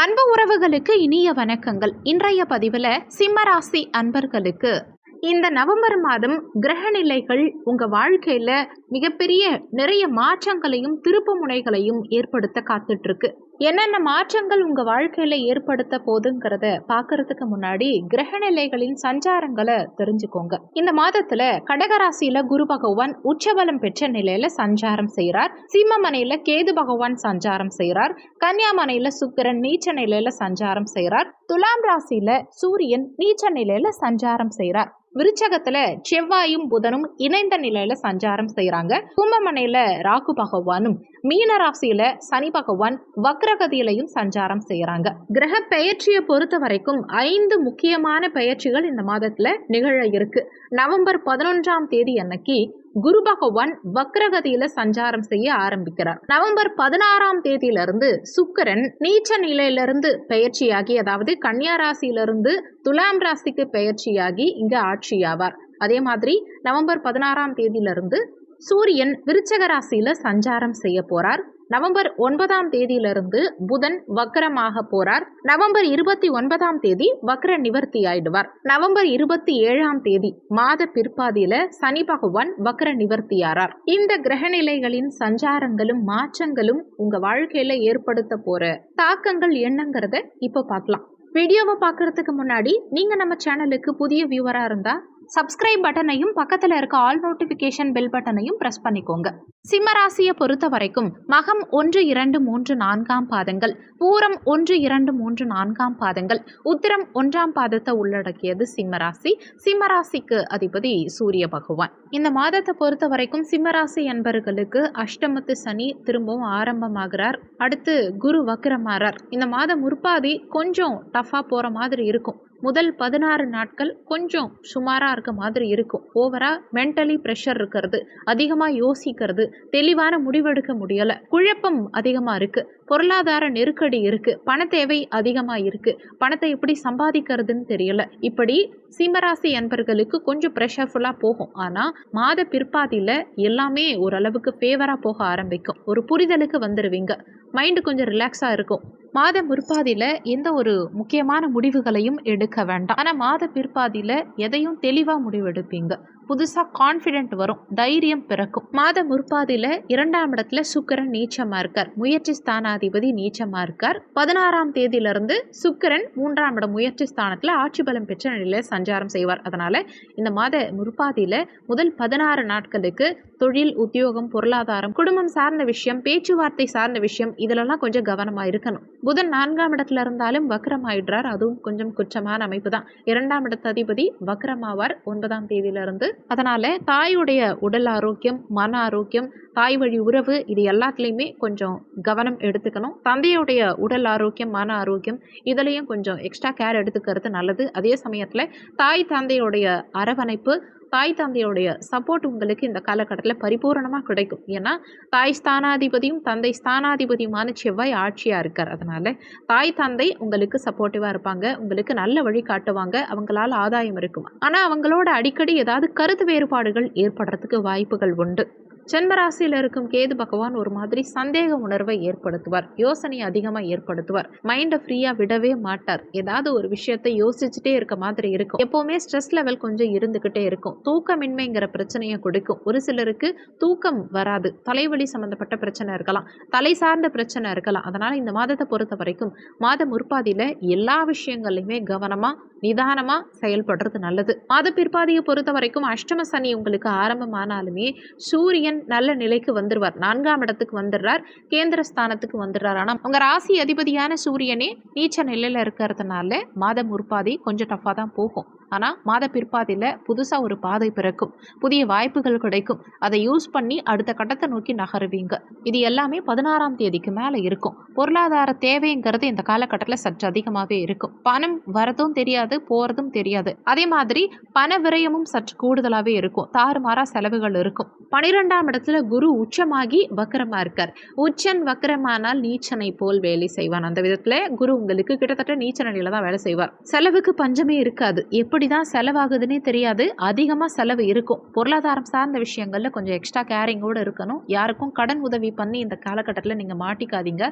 அன்பு உறவுகளுக்கு இனிய வணக்கங்கள். இன்றைய பதிவில் சிம்மராசி அன்பர்களுக்கு இந்த நவம்பர் மாதம் கிரகநிலைகள் உங்கள் வாழ்க்கையில் மிகப்பெரிய நிறைய மாற்றங்களையும் திருப்பு முனைகளையும் ஏற்படுத்த காத்துட்ருக்கு என்னென்ன மாற்றங்கள் உங்கள் வாழ்க்கையில் ஏற்படுத்த போதுங்கிறத பார்க்கறதுக்கு முன்னாடி கிரகநிலைகளின் சஞ்சாரங்களை தெரிஞ்சுக்கோங்க. இந்த மாதத்தில் கடகராசியில் குரு பகவான் உச்சபலம் பெற்ற நிலையில் சஞ்சாரம் செய்கிறார் சிம்மமனையில் கேது பகவான் சஞ்சாரம் செய்கிறார் கன்னியாமனையில் சுக்கிரன் நீச்ச நிலையில சஞ்சாரம் செய்கிறார் துலாம் ராசியில சூரியன் நீச்ச நிலையில சஞ்சாரம் செய்கிறார் விருச்சகத்துல செவ்வாயும் புதனும் இணைந்த நிலையில சஞ்சாரம் செய்யறாங்க கும்பமனையில ராகு பகவானும் மீன ராசியில சனி பகவான் வக்ரகதியிலையும் சஞ்சாரம் செய்கிறாங்க கிரக பெயர்ச்சியை பொறுத்த வரைக்கும் ஐந்து முக்கியமான பெயர்ச்சிகள் இந்த மாதத்துல நிகழ இருக்கு. நவம்பர் பதினொன்றாம் தேதி அன்னைக்கு குரு பகவான் வக்ரகதியில சஞ்சாரம் செய்ய ஆரம்பிக்கிறார். நவம்பர் பதினாறாம் தேதியிலிருந்து சுக்கரன் நீச்ச நிலையிலிருந்து பெயர்ச்சியாகி அதாவது கன்னியா ராசியிலிருந்து துலாம் ராசிக்கு பெயர்ச்சியாகி இங்க ஆட்சியாவார். அதே மாதிரி நவம்பர் பதினாறாம் தேதியிலிருந்து சூரியன் விருச்சக ராசியில சஞ்சாரம் செய்ய போறார். நவம்பர் ஒன்பதாம் தேதியிலிருந்து புதன் வக்கரமாக போறார். நவம்பர் இருபத்தி ஒன்பதாம் தேதி வக்ர நிவர்த்தி ஆயிடுவார். நவம்பர் இருபத்தி ஏழாம் தேதி மாத பிற்பாதியில சனி பகவான் வக்ர நிவர்த்தியாரார் இந்த கிரகநிலைகளின் சஞ்சாரங்களும் மாற்றங்களும் உங்க வாழ்க்கையில ஏற்படுத்த போற தாக்கங்கள் என்னங்கிறத இப்ப பார்க்கலாம். வீடியோவை பார்க்கறதுக்கு முன்னாடி நீங்க நம்ம சேனலுக்கு புதிய வியூவரா இருந்தா சப்ஸ்கிரைப் பட்டனையும் பக்கத்தில் இருக்க ஆல் நோட்டிஃபிகேஷன் பெல் பட்டனையும் ப்ரெஸ் பண்ணிக்கோங்க. சிம்மராசியை பொறுத்த வரைக்கும் மகம் ஒன்று இரண்டு மூன்று நான்காம் பாதங்கள் பூரம் ஒன்று இரண்டு மூன்று நான்காம் பாதங்கள் உத்திரம் ஒன்றாம் பாதத்தை உள்ளடக்கியது சிம்மராசி. சிம்மராசிக்கு அதிபதி சூரிய பகவான். இந்த மாதத்தை பொறுத்த வரைக்கும் சிம்மராசி என்பர்களுக்கு அஷ்டமத்து சனி திரும்பவும் ஆரம்பமாகிறார். அடுத்து குரு வக்ரமாறார். இந்த மாதம் முற்பாதி கொஞ்சம் டஃப்பாக போகிற மாதிரி இருக்கும். முதல் பதினாறு நாட்கள் கொஞ்சம் சுமாராக இருக்க மாதிரி இருக்கும். ஓவராக மென்டலி ப்ரெஷர் இருக்கிறது. அதிகமாக யோசிக்கிறது. தெளிவான முடிவெடுக்க முடியலை. குழப்பம் அதிகமாக இருக்குது பொருளாதார நெருக்கடி இருக்குது பண தேவை அதிகமாக இருக்குது பணத்தை எப்படி சம்பாதிக்கிறதுன்னு தெரியலை. இப்படி சிம்மராசி என்பர்களுக்கு கொஞ்சம் ப்ரெஷர்ஃபுல்லாக போகும். ஆனால் மாத பிற்பாதியில் எல்லாமே ஓரளவுக்கு ஃபேவராக போக ஆரம்பிக்கும். ஒரு புரிதலுக்கு வந்துடுவீங்க மைண்டு கொஞ்சம் ரிலாக்ஸாக இருக்கும். மாத முற்பாதியில் எந்த ஒரு முக்கியமான முடிவுகளையும் எடுக்க வேண்டாம். ஆனால் மாத பிற்பாதியில் எதையும் தெளிவாக முடிவெடுப்பீங்க. புதுசாக கான்ஃபிடென்ட் வரும் தைரியம் பிறக்கும். மாத முற்பாதியில் இரண்டாம் இடத்துல சுக்கரன் நீச்சமாக இருக்கார். முயற்சி ஸ்தானாதிபதி நீச்சமாக இருக்கார். பதினாறாம் தேதியிலிருந்து சுக்கரன் மூன்றாம் இடம் முயற்சி ஸ்தானத்தில் ஆட்சி பலம் பெற்ற நிலையில் சஞ்சாரம் செய்வார். அதனால் இந்த மாத முற்பாதியில் முதல் பதினாறு நாட்களுக்கு தொழில் உத்தியோகம் பொருளாதாரம் குடும்பம் சார்ந்த விஷயம் பேச்சுவார்த்தை சார்ந்த விஷயம் இதிலெல்லாம் கொஞ்சம் கவனமாக இருக்கணும். புதன் நான்காம் இடத்துல இருந்தாலும் வக்கரமாயிடுறார். அதுவும் கொஞ்சம் குற்றமான அமைப்பு தான். இரண்டாம் இடத்த அதிபதி வக்கரமாவார். ஒன்பதாம் தேதியிலிருந்து அதனால் தாயுடைய உடல் ஆரோக்கியம் மன ஆரோக்கியம் தாய் வழி உறவு இது எல்லாத்துலேயுமே கொஞ்சம் கவனம் எடுத்துக்கணும். தந்தையுடைய உடல் ஆரோக்கியம் மன ஆரோக்கியம் இதுலேயும் கொஞ்சம் எக்ஸ்ட்ரா கேர் எடுத்துக்கிறது நல்லது. அதே சமயத்தில் தாய் தந்தையுடைய அரவணைப்பு தாய் தந்தையுடைய சப்போர்ட் உங்களுக்கு இந்த காலகட்டத்தில் பரிபூரணமாக கிடைக்கும். ஏன்னா தாய் ஸ்தானாதிபதியும் தந்தை ஸ்தானாதிபதியுமான செவ்வாய் ஆட்சியாக இருக்கார். அதனால் தாய் தந்தை உங்களுக்கு சப்போர்ட்டிவாக இருப்பாங்க. உங்களுக்கு நல்ல வழி காட்டுவாங்க. அவங்களால் ஆதாயம் இருக்கும். ஆனால் அவங்களோட அடிக்கடி ஏதாவது கருத்து வேறுபாடுகள் ஏற்படுறதுக்கு வாய்ப்புகள் உண்டு. ஜென்மராசியில் இருக்கும் கேது பகவான் ஒரு மாதிரி சந்தேக உணர்வை ஏற்படுத்துவார். யோசனை அதிகமாக ஏற்படுத்துவார். மைண்டை ஃப்ரீயாக விடவே மாட்டார். ஏதாவது ஒரு விஷயத்தை யோசிச்சுட்டே இருக்க மாதிரி இருக்கும். எப்போவுமே ஸ்ட்ரெஸ் லெவல் கொஞ்சம் இருந்துக்கிட்டே இருக்கும். தூக்கமின்மைங்கிற பிரச்சனையை கொடுக்கும். ஒரு சிலருக்கு தூக்கம் வராது. தலைவலி சம்மந்தப்பட்ட பிரச்சனை இருக்கலாம். தலை சார்ந்த பிரச்சனை இருக்கலாம். அதனால் இந்த மாதத்தை பொறுத்த வரைக்கும் மாத முற்பாதியில் எல்லா விஷயங்கள்லையுமே கவனமாக நிதானமாக செயல்படுறது நல்லது. மாத பிற்பாதியை பொறுத்த வரைக்கும் அஷ்டம சனி உங்களுக்கு ஆரம்பமானாலுமே சூரியன் சூரியன் நல்ல நிலைக்கு வந்துடுவார் நான்காம் இடத்துக்கு வந்துடுறார். கேந்திர ஸ்தானத்துக்கு வந்துடுறார். ஆனால் உங்கள் ராசி அதிபதியான சூரியனே நீச்ச நிலையில் இருக்கிறதுனால மாதம் உற்பாதி கொஞ்சம் டஃப்பாக தான் போகும். ஆனால் மாத பிற்பாதையில் புதுசாக ஒரு பாதை பிறக்கும். புதிய வாய்ப்புகள் கிடைக்கும். அதை யூஸ் பண்ணி அடுத்த கட்டத்தை நோக்கி நகருவீங்க. இது எல்லாமே பதினாறாம் தேதிக்கு மேலே இருக்கும். பொருளாதார தேவைங்கிறது இந்த காலகட்டத்தில் சற்று அதிகமாகவே இருக்கும். பணம் வரதும் தெரியாது போகிறதும் தெரியாது. அதே மாதிரி பண விரயமும் சற்று கூடுதலாகவே இருக்கும். தாறுமாறாக செலவுகள் இருக்கும். பனிரெண்டாம் இடத்துல குரு உச்சமாகி வக்கரமாக இருக்கார். உச்சன் வக்கரமானால் நீச்சனை போல் வேலை செய்வான். அந்த விதத்தில் குரு உங்களுக்கு கிட்டத்தட்ட நீச்ச நிலையில தான் வேலை செய்வார். செலவுக்கு பஞ்சமே இருக்காது. எப்படி எப்படி தான் செலவாகுதுன்னே தெரியாது. அதிகமாக செலவு இருக்கும். பொருளாதாரம் சார்ந்த விஷயங்களில் கொஞ்சம் எக்ஸ்ட்ரா கேரிங்கோடு இருக்கணும். யாருக்கும் கடன் உதவி பண்ணி இந்த காலகட்டத்தில் நீங்கள் மாட்டிக்காதீங்க.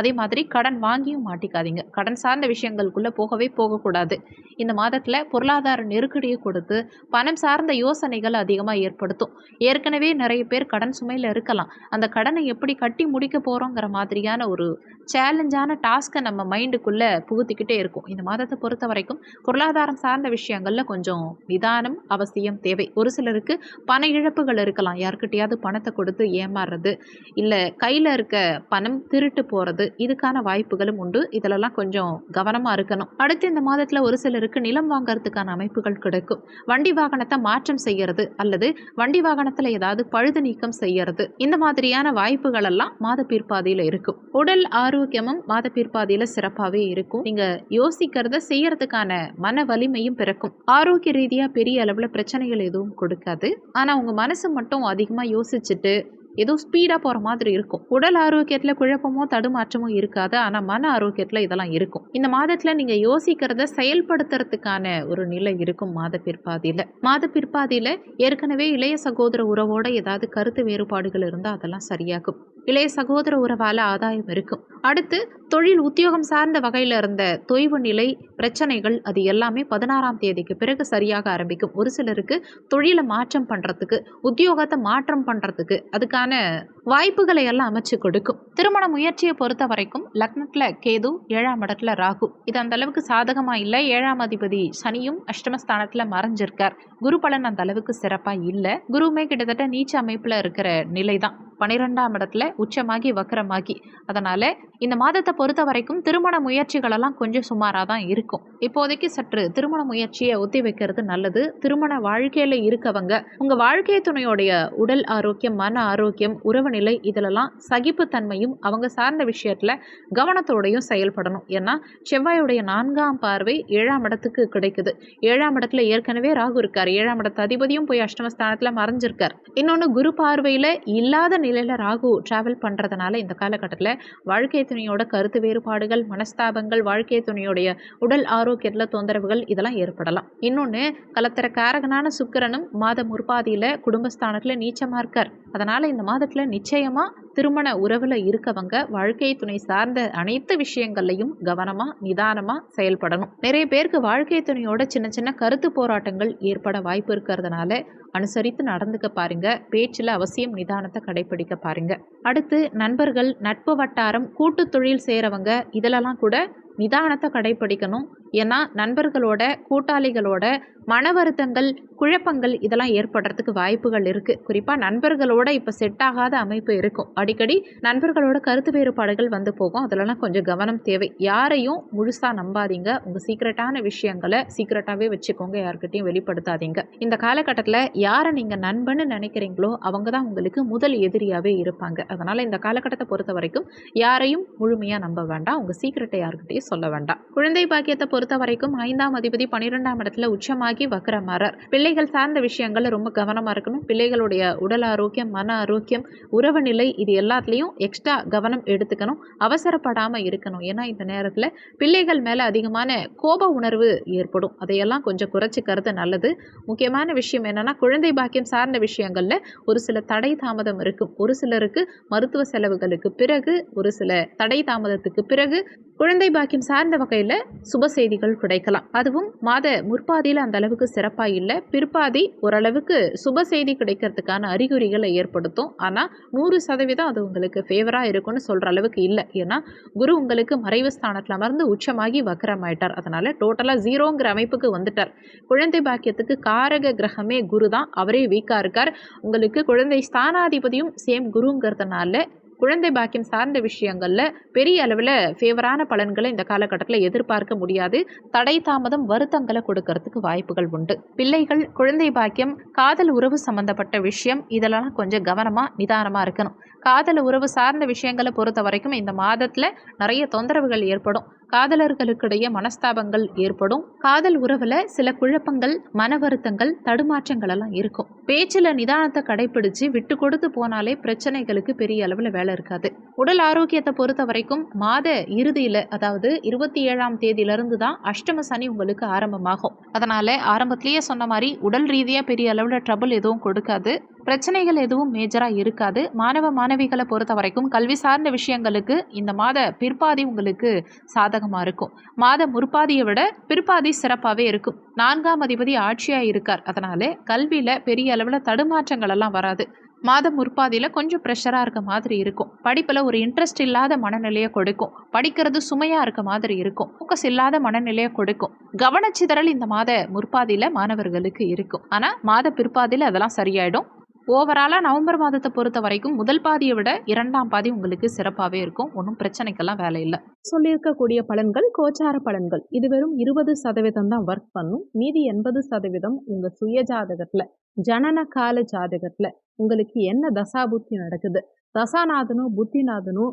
அதே மாதிரி கடன் வாங்கியும் மாட்டிக்காதீங்க. கடன் சார்ந்த விஷயங்களுக்குள்ளே போகவே போகக்கூடாது. இந்த மாதத்தில் பொருளாதார நெருக்கடியை கொடுத்து பணம் சார்ந்த யோசனைகள் அதிகமாக ஏற்படுத்தும். ஏற்கனவே நிறைய பேர் கடன் சுமையில் இருக்கலாம். அந்த கடனை எப்படி கட்டி முடிக்க போகிறோங்கிற மாதிரியான ஒரு சேலஞ்சான டாஸ்க்கை நம்ம மைண்டுக்குள்ளே புகுத்திக்கிட்டே இருக்கும். இந்த மாதத்தை பொறுத்த வரைக்கும் பொருளாதாரம் சார்ந்த விஷயங்களில் கொஞ்சம் நிதானம் அவசியம் தேவை. ஒரு சிலருக்கு பண இழப்புகள் இருக்கலாம். யாருக்கிட்டையாவது பணத்தை கொடுத்து ஏமாறுறது இல்லை கையில் இருக்க பணம் திருட்டு போகிறது இதுக்கான வாய்ப்புகளும் உண்டு. இதிலெல்லாம் கொஞ்சம் கவனமாக இருக்கணும். அடுத்து இந்த மாதத்தில் ஒரு சிலருக்கு நிலம் வாங்கறதுக்கான அமைப்புகள் கிடைக்கும். வண்டி வாகனத்தை மாற்றம் செய்யறது அல்லது வண்டி வாகனத்தில் ஏதாவது பழுது நீக்கம் செய்யறது. இந்த மாதிரியான வாய்ப்புகள் எல்லாம் மாத பிற்பாதையில் இருக்கும். உடல் ஆரோக்கியமும் மாத பிற்பாதையில் சிறப்பாகவே இருக்கும். நீங்கள் யோசிக்கிறத செய்யறதுக்கான மன வலிமையும் பிறக்கும். ஆரோக்கிய ரீதியாக பெரிய அளவில் பிரச்சனைகள் எதுவும் கொடுக்காது. ஆனால் உங்கள் மனசு மட்டும் அதிகமாக யோசிச்சுட்டு ஏதோ ஸ்பீடாக போகிற மாதிரி இருக்கும். உடல் ஆரோக்கியத்தில் குழப்பமோ தடுமாற்றமோ இருக்காது. ஆனால் மன ஆரோக்கியத்தில் இதெல்லாம் இருக்கும். இந்த மாதத்தில் நீங்கள் யோசிக்கிறத செயல்படுத்துறதுக்கான ஒரு நிலை இருக்கும் மாத பிற்பாதியில் மாத பிற்பாதியில் ஏற்கனவே இளைய சகோதர உறவோட ஏதாவது கருத்து வேறுபாடுகள் இருந்தால் அதெல்லாம் சரியாகும். இளைய சகோதர உறவால் ஆதாயம் இருக்கும். அடுத்து தொழில் உத்தியோகம் சார்ந்த வகையில் இருந்த தொய்வு நிலை பிரச்சனைகள் அது எல்லாமே பதினாறாம் தேதிக்கு பிறகு சரியாக ஆரம்பிக்கும். ஒரு சிலருக்கு தொழிலை மாற்றம் பண்ணுறதுக்கு உத்தியோகத்தை மாற்றம் பண்ணுறதுக்கு அதுக்கான வாய்ப்புகளை எல்லாம் அமைச்சு கொடுக்கும். திருமண முயற்சியை பொறுத்த வரைக்கும் லக்னத்தில் கேது ஏழாம் இடத்துல ராகு. இது அந்த அளவுக்கு சாதகமாக இல்லை. ஏழாம் அதிபதி சனியும் அஷ்டமஸ்தானத்தில் மறைஞ்சிருக்கார். குரு பலன் அந்த அளவுக்கு சிறப்பாக இல்லை. குருவுமே கிட்டத்தட்ட நீச்ச அமைப்பில் இருக்கிற நிலை தான் பன்னிரெண்டாம் இடத்துல உச்சமாகி வக்கரமாகி. அதனால் இந்த மாதத்தை பொறுத்த வரைக்கும் திருமண முயற்சிகளெல்லாம் கொஞ்சம் சுமாராக தான் இருக்கும். இப்போதைக்கு சற்று திருமண முயற்சியை ஒத்தி வைக்கிறது நல்லது. திருமண வாழ்க்கையில் இருக்கவங்க உங்கள் வாழ்க்கை துணையோடைய உடல் ஆரோக்கியம் மன ஆரோக்கியம் உறவு நிலை இதிலெல்லாம் சகிப்புத்தன்மையும் அவங்க சார்ந்த விஷயத்தில் கவனத்தோடையும் செயல்படணும். ஏன்னா செவ்வாயுடைய நான்காம் பார்வை ஏழாம் இடத்துக்கு கிடைக்குது. ஏழாம் இடத்துல ஏற்கனவே ராகு இருக்கார். ஏழாம் இடத்து அதிபதியும் போய் அஷ்டமஸ்தானத்தில் மறைஞ்சிருக்கார். இன்னொன்று குரு பார்வையில் இல்லாத நிலையில் ராகு ட்ராவல் பண்ணுறதுனால இந்த காலகட்டத்தில் வாழ்க்கை துணையோட கருத்து வேறுபாடுகள் மனஸ்தாபங்கள் வாழ்க்கை துணையோடைய உடல் ஆரோக்கியத்தில் தொந்தரவுகள் இதெல்லாம் ஏற்படலாம். இன்னொன்று கலத்திர காரகனான சுக்கிரனும் மாத முற்பாதியில் குடும்பஸ்தானத்தில் நீச்சமாக இருக்கார். அதனால் இந்த மாதத்தில் நிச்சயமாக திருமண உறவில் இருக்கவங்க வாழ்க்கை துணை சார்ந்த அனைத்து விஷயங்கள்லையும் கவனமாக நிதானமாக செயல்படணும். நிறைய பேருக்கு வாழ்க்கை துணையோட சின்ன சின்ன கருத்து போராட்டங்கள் ஏற்பட வாய்ப்பு இருக்கிறதுனால அனுசரித்து நடந்துக்க பாருங்க. பேச்சில் அவசியம் நிதானத்தை கடைபிடிக்க பாருங்க. அடுத்து நண்பர்கள் நட்பு வட்டாரம் கூட்டு தொழில் செய்கிறவங்க இதிலெல்லாம் கூட நிதானத்தை கடைபிடிக்கணும் ஏன்னா நண்பர்களோட கூட்டாளிகளோட மன வருத்தங்கள் குழப்பங்கள் இதெல்லாம் ஏற்படுறதுக்கு வாய்ப்புகள் இருக்குது குறிப்பாக நண்பர்களோட இப்போ செட் ஆகாத அமைப்பு இருக்கும். அடிக்கடி நண்பர்களோட கருத்து வேறுபாடுகள் வந்து போகும். அதிலலாம் கொஞ்சம் கவனம் தேவை. யாரையும் முழுசாக நம்பாதீங்க. உங்கள் சீக்ரெட்டான விஷயங்களை சீக்ரெட்டாகவே வச்சுக்கோங்க. யார்கிட்டையும் வெளிப்படுத்தாதீங்க. இந்த காலகட்டத்தில் யாரை நீங்கள் நண்பன்னு நினைக்கிறீங்களோ அவங்க தான் உங்களுக்கு முதல் எதிரியாகவே இருப்பாங்க. அதனால் இந்த காலகட்டத்தை பொறுத்த வரைக்கும் யாரையும் முழுமையாக நம்ப வேண்டாம். உங்கள் சீக்ரெட்டை யார்கிட்டையும் சொல்ல வேண்டாம். குழந்தை பாக்கியத்தை பொறுத்த வரைக்கும் ஐந்தாம் அதிபதி பன்னிரெண்டாம் இடத்துல உச்சமாகி வக்கரமாறார் பிள்ளைகள் சார்ந்த விஷயங்கள் ரொம்ப கவனமாக இருக்கணும். பிள்ளைகளுடைய உடல் ஆரோக்கியம் மன ஆரோக்கியம் உறவு நிலை இது எல்லாத்துலேயும் எக்ஸ்ட்ரா கவனம் எடுத்துக்கணும். அவசரப்படாமல் இருக்கணும். ஏன்னா இந்த நேரத்தில் பிள்ளைகள் மேலே அதிகமான கோப உணர்வு ஏற்படும். அதையெல்லாம் கொஞ்சம் குறைச்சிக்கிறது நல்லது. முக்கியமான விஷயம் என்னென்னா குழந்தை பாக்கியம் சார்ந்த விஷயங்களில் ஒரு சில தடை தாமதம் இருக்கும். ஒரு சிலருக்கு மருத்துவ செலவுகளுக்கு பிறகு ஒரு சில தடை தாமதத்துக்கு பிறகு குழந்தை பாக்கியம் சார்ந்த வகையில் சுப செய்திகள் கிடைக்கலாம். அதுவும் மாத முற்பாதியில் அந்த அளவுக்கு சிறப்பாக இல்லை. பிற்பாதி ஓரளவுக்கு சுப செய்தி கிடைக்கிறதுக்கான அறிகுறிகளை ஏற்படுத்தும். ஆனால் நூறு சதவீதம் அது உங்களுக்கு ஃபேவராக இருக்கும்னு சொல்கிற அளவுக்கு இல்லை. ஏன்னா குரு உங்களுக்கு மறைவு ஸ்தானத்தில் அமர்ந்து உச்சமாகி வக்கரமாயிட்டார். அதனால் டோட்டலாக ஜீரோங்கிற அமைப்புக்கு வந்துட்டார். குழந்தை பாக்கியத்துக்கு காரக கிரகமே குரு தான் அவரே வீக்காக இருக்கார். உங்களுக்கு குழந்தை ஸ்தானாதிபதியும் சேம் குருங்கிறதுனால குழந்தை பாக்கியம் சார்ந்த விஷயங்களில் பெரிய அளவில் ஃபேவரான பலன்களை இந்த காலகட்டத்தில் எதிர்பார்க்க முடியாது. தடை தாமதம் வருத்தங்களை கொடுக்கறதுக்கு வாய்ப்புகள் உண்டு. பிள்ளைகள் குழந்தை பாக்கியம் காதல் உறவு சம்மந்தப்பட்ட விஷயம் இதெல்லாம் கொஞ்சம் கவனமாக நிதானமாக இருக்கணும். காதல் உறவு சார்ந்த விஷயங்களை பொறுத்த வரைக்கும் இந்த மாதத்தில் நிறைய தொந்தரவுகள் ஏற்படும். காதலர்களுக்கிடையே மனஸ்தாபங்கள் ஏற்படும். காதல் உறவில் சில குழப்பங்கள் மன வருத்தங்கள் தடுமாற்றங்கள் எல்லாம் இருக்கும். பேச்சில் நிதானத்தை கடைபிடிச்சு விட்டு கொடுத்து போனாலே பிரச்சனைகளுக்கு பெரிய அளவில் வேலை இருக்காது. உடல் ஆரோக்கியத்தை பொறுத்த வரைக்கும் மாத இறுதியில் அதாவது இருபத்தி ஏழாம் தேதியிலிருந்து தான் அஷ்டம சனி உங்களுக்கு ஆரம்பமாகும். அதனால் ஆரம்பத்திலேயே சொன்ன மாதிரி உடல் ரீதியாக பெரிய அளவில் ட்ரபிள் எதுவும் கொடுக்காது. பிரச்சனைகள் எதுவும் மேஜராக இருக்காது. மாணவ மாணவிகளை பொறுத்த வரைக்கும் கல்வி சார்ந்த விஷயங்களுக்கு இந்த மாத பிற்பாதி உங்களுக்கு சாதகமாக இருக்கும். மாத முற்பாதியை விட பிற்பாதி சிறப்பாகவே இருக்கும். நான்காம் அதிபதி ஆட்சியாக இருக்கார். அதனாலே கல்வியில் பெரிய அளவில் தடுமாற்றங்கள் எல்லாம் வராது. மாதம் முற்பாதியில் கொஞ்சம் ப்ரெஷராக இருக்க மாதிரி இருக்கும். படிப்பில் ஒரு இன்ட்ரெஸ்ட் இல்லாத மனநிலையை கொடுக்கும். படிக்கிறது சுமையாக இருக்க மாதிரி இருக்கும். ஃபோக்கஸ் இல்லாத மனநிலையை கொடுக்கும். கவனச்சிதறல் இந்த மாத முற்பாதியில் மாணவர்களுக்கு இருக்கும். ஆனால் மாத பிற்பாதியில் அதெல்லாம் சரியாயிடும். ஓவராலாக நவம்பர் மாதத்தை பொறுத்த வரைக்கும் முதல் பாதியை விட இரண்டாம் பாதி உங்களுக்கு சிறப்பாகவே இருக்கும். ஒன்றும் பிரச்சனைக்கெல்லாம் வேலை இல்லை. சொல்லியிருக்கக்கூடிய பலன்கள் கோச்சார பலன்கள். இது வெறும் இருபது சதவீதம் தான் ஒர்க் பண்ணும். மீதி எண்பது சதவீதம் உங்கள் சுய ஜாதகத்தில் ஜனன கால ஜாதகத்தில் உங்களுக்கு என்ன தசாபுத்தி நடக்குது? தசாநாதனும் புத்திநாதனும்